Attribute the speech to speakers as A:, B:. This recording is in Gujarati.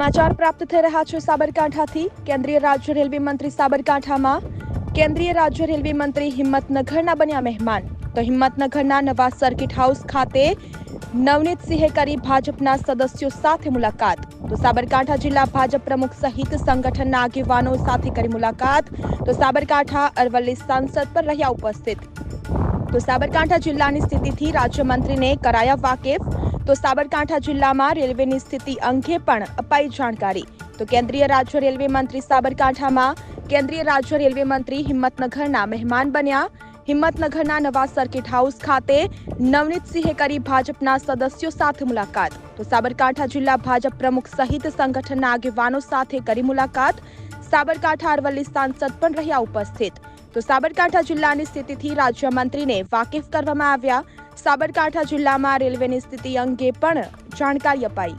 A: સમાચાર પ્રાપ્ત થઈ રહ્યા છે સાબરકાંઠાથી. કેન્દ્રીય રાજ્ય રેલવે મંત્રી સાબરકાંઠામાં. કેન્દ્રીય રાજ્ય રેલવે મંત્રી હિંમતનગરના બન્યા મહેમાન. તો હિંમતનગરના નવા સર્કિટ હાઉસ ખાતે નવનીત સિંહે કરી ભાજપના સદસ્યો સાથે મુલાકાત. તો સાબરકાંઠા જિલ્લા ભાજપ પ્રમુખ સહિત સંગઠનના આગેવાનો સાથે કરી મુલાકાત. તો સાબરકાંઠા અરવલ્લી સાંસદ પર રહ્યા ઉપસ્થિત. તો સાબરકાંઠા જિલ્લાની સ્થિતિથી રાજ્યમંત્રીને કરાયા વાકેફ. તો સાબરકાંઠા જિલ્લામાં રેલવેની સ્થિતિ અંગે પણ અપાઈ જાણકારી. તો કેન્દ્રીય રાજ્ય રેલવે મંત્રી સાબરકાંઠામાં કેન્દ્રીય રાજ્ય રેલવે મંત્રી હિંમતનગરના મહેમાન બન્યા. હિંમતનગરના નવા સર્કિટ હાઉસ ખાતે નવનીતસિંહે કરી ભાજપના સદસ્યો સાથે મુલાકાત. તો સાબરકાંઠા જિલ્લા ભાજપ પ્રમુખ સહિત સંગઠનના આગેવાનો સાથે કરી મુલાકાત. સાબરકાંઠા અરવલ્લી સાંસદ પણ રહ્યા ઉપસ્થિત. તો સાબરકાંઠા જિલ્લાની સ્થિતિથી રાજ્યમંત્રીને વાકેફ કરવામાં આવ્યા. સાબરકાંઠા જિલ્લામાં રેલવેની સ્થિતિ અંગે પણ જાણકારી અપાઈ.